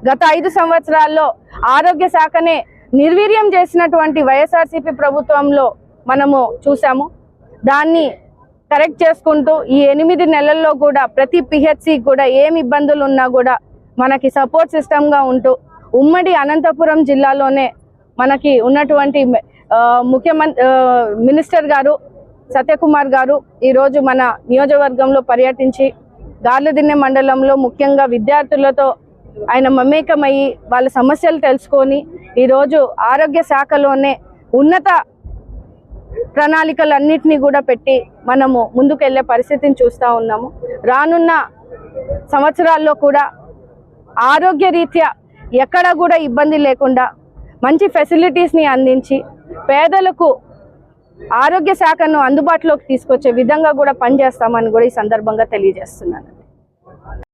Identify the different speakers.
Speaker 1: గత ఐదు సంవత్సరాల్లో ఆరోగ్య శాఖనే నిర్వీర్యం చేసినటువంటి వైఎస్ఆర్సీపీ ప్రభుత్వంలో మనము చూసాము దాన్ని కరెక్ట్ చేసుకుంటూ ఈ ఎనిమిది నెలల్లో కూడా ప్రతి పిహెచ్సి కూడా ఏం ఇబ్బందులు ఉన్నా కూడా మనకి సపోర్ట్ సిస్టమ్గా ఉంటూ ఉమ్మడి అనంతపురం జిల్లాలోనే మనకి ఉన్నటువంటి ముఖ్యమంత్రి మినిస్టర్ గారు సత్యకుమార్ గారు ఈరోజు మన నియోజకవర్గంలో పర్యటించి గార్లదిన్నె మండలంలో ముఖ్యంగా విద్యార్థులతో ఆయన మమేకమయ్యి వాళ్ళ సమస్యలు తెలుసుకొని ఈరోజు ఆరోగ్య శాఖలోనే ఉన్నత ప్రణాళికలన్నింటినీ కూడా పెట్టి మనము ముందుకెళ్ళే పరిస్థితిని చూస్తూ ఉన్నాము. రానున్న సంవత్సరాల్లో కూడా ఆరోగ్య రీత్యా ఎక్కడ కూడా ఇబ్బంది లేకుండా మంచి ఫెసిలిటీస్ని అందించి పేదలకు ఆరోగ్య శాఖను అందుబాటులోకి తీసుకొచ్చే విధంగా కూడా పనిచేస్తామని కూడా ఈ సందర్భంగా తెలియజేస్తున్నాను.